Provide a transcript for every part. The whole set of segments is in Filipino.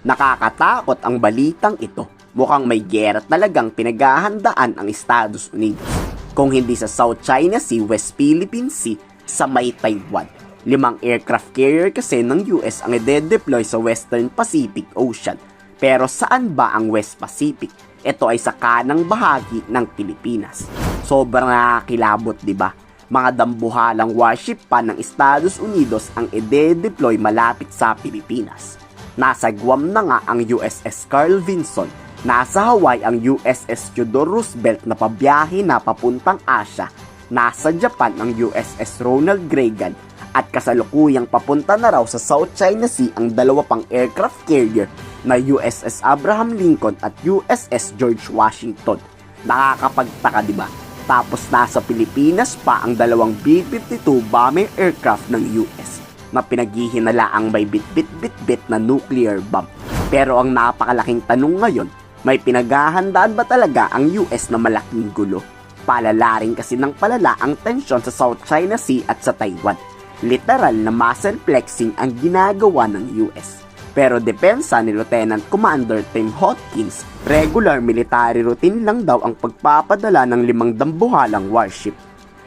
Nakakatakot ang balitang ito. Mukhang may gera talagang pinaghahandaan ang Estados Unidos. Kung hindi sa South China Sea, West Philippine Sea, sa may Taiwan. Limang aircraft carrier kasi ng US ang ide-deploy sa Western Pacific Ocean. Pero saan ba ang West Pacific? Ito ay sa kanang bahagi ng Pilipinas. Sobrang nakakilabot, di ba? Mga dambuhalang warship pa ng Estados Unidos ang ide-deploy malapit sa Pilipinas. Nasa Guam na nga ang USS Carl Vinson. Nasa Hawaii ang USS Theodore Roosevelt na pabiyahe na papuntang Asia. Nasa Japan ang USS Ronald Reagan at kasalukuyang papunta na raw sa South China Sea ang dalawa pang aircraft carrier na USS Abraham Lincoln at USS George Washington. Nakakapagtaka di ba? Tapos nasa Pilipinas pa ang dalawang B-52 bomber aircraft ng US na pinaghihinalaang may bit-bit-bit-bit na nuclear bomb. Pero ang napakalaking tanong ngayon, may pinaghahandaan ba talaga ang US na malaking gulo? Palala rin kasi ng palala ang tensyon sa South China Sea at sa Taiwan. Literal na muscle flexing ang ginagawa ng US. Pero depensa ni Lieutenant Commander Tim Hawkins, regular military routine lang daw ang pagpapadala ng limang dambuhalang warship.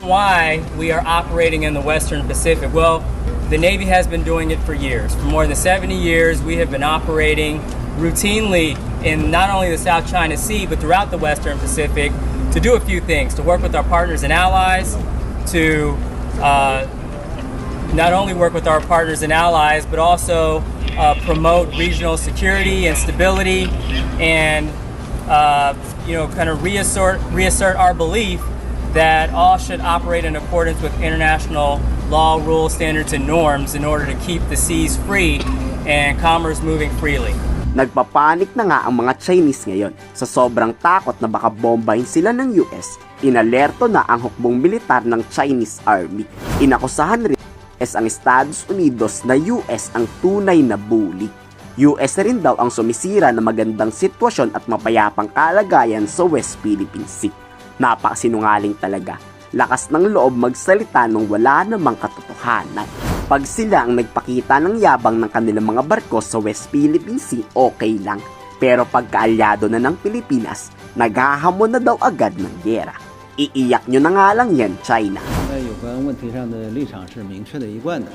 why we are operating in the Western Pacific. Well, the Navy has been doing it for years. For more than 70 years, we have been operating routinely in not only the South China Sea, but throughout the Western Pacific to do a few things to work with our partners and allies, to uh, not only work with our partners and allies, but also uh, promote regional security and stability, and uh, you know, kind of reassert reassert our belief that all should operate in accordance with international law, rules, standards, and norms in order to keep the seas free and commerce moving freely. Nagpapanik na nga ang mga Chinese ngayon sa sobrang takot na baka bombahin sila ng US. Inalerto na ang hukbong militar ng Chinese Army. Inakusahan rin US ang Estados Unidos na US ang tunay na bully. US rin daw ang sumisira na magandang sitwasyon at mapayapang kalagayan sa West Philippine Sea. Napakasinungaling talaga Lakas ng loob magsalita nung wala namang katotohanan. Pag sila ang nagpakita ng yabang ng kanilang mga barko sa West Philippine Sea, okay lang. Pero pagkaalyado na ng Pilipinas, naghahamon na daw agad ng gera. Iiyak nyo na nga lang yan, China.在有关问题上的立场是明确的一贯的。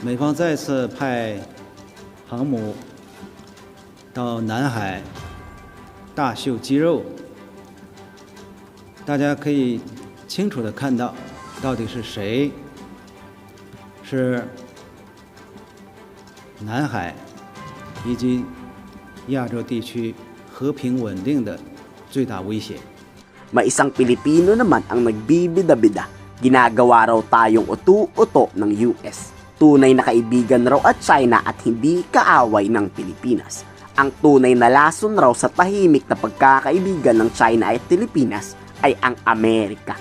美方再次派航母到南海大秀肌肉，大家可以 清楚的看到，到底是谁是南海以及亚洲地区和平稳定的最大威胁。 May isang Pilipino naman ang nagbibida-bida. Ginagawa raw tayong utu-uto ng US. Tunay na kaibigan raw at China at hindi kaaway ng Pilipinas. Ang tunay na lason raw sa tahimik na pagkakaibigan ng China at Pilipinas ay ang Amerika.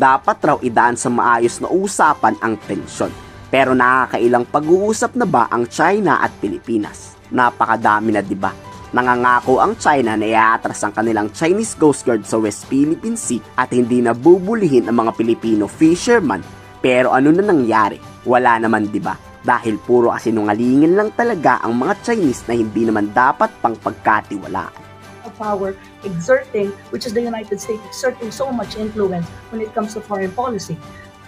Dapat raw idaan sa maayos na usapan ang tensyon. Pero nakakailang pag-uusap na ba ang China at Pilipinas? Napakadami na 'di ba? Nangangako ang China na iaatras ang kanilang Chinese Coast Guard sa West Philippine Sea at hindi na bubulihin ang mga Pilipino fisherman. Pero ano na nangyari? Wala naman 'di ba? Dahil puro kasinungalingan lang talaga ang mga Chinese na hindi naman dapat pang pagkatiwalaan. Of power exerting, which is the United States exerting so much influence when it comes to foreign policy.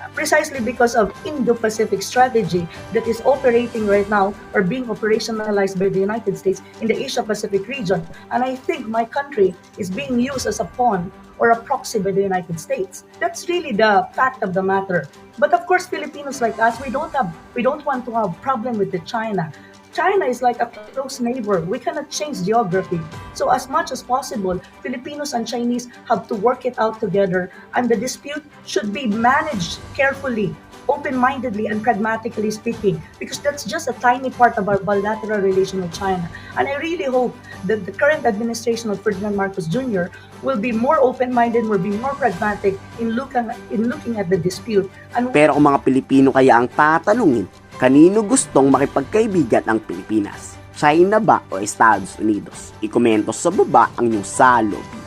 Uh, Precisely because of Indo-Pacific strategy that is operating right now or being operationalized by the United States in the Asia-Pacific region. And I think my country is being used as a pawn or a proxy by the United States. That's really the fact of the matter. But of course, Filipinos like us, we don't have, we don't want to have problem with the China. China is like a close neighbor. We cannot change geography. So as much as possible, Filipinos and Chinese have to work it out together and the dispute should be managed carefully, open-mindedly and pragmatically speaking because that's just a tiny part of our bilateral relation with China. And I really hope that the current administration of Ferdinand Marcos Jr. will be more open-minded, will be more pragmatic in looking in looking at the dispute and Pero kung mga Pilipino kaya ang tatanungin, kanino gustong makipagkaibigan ang Pilipinas? China ba o Estados Unidos? Ikomento sa baba ang inyong salob.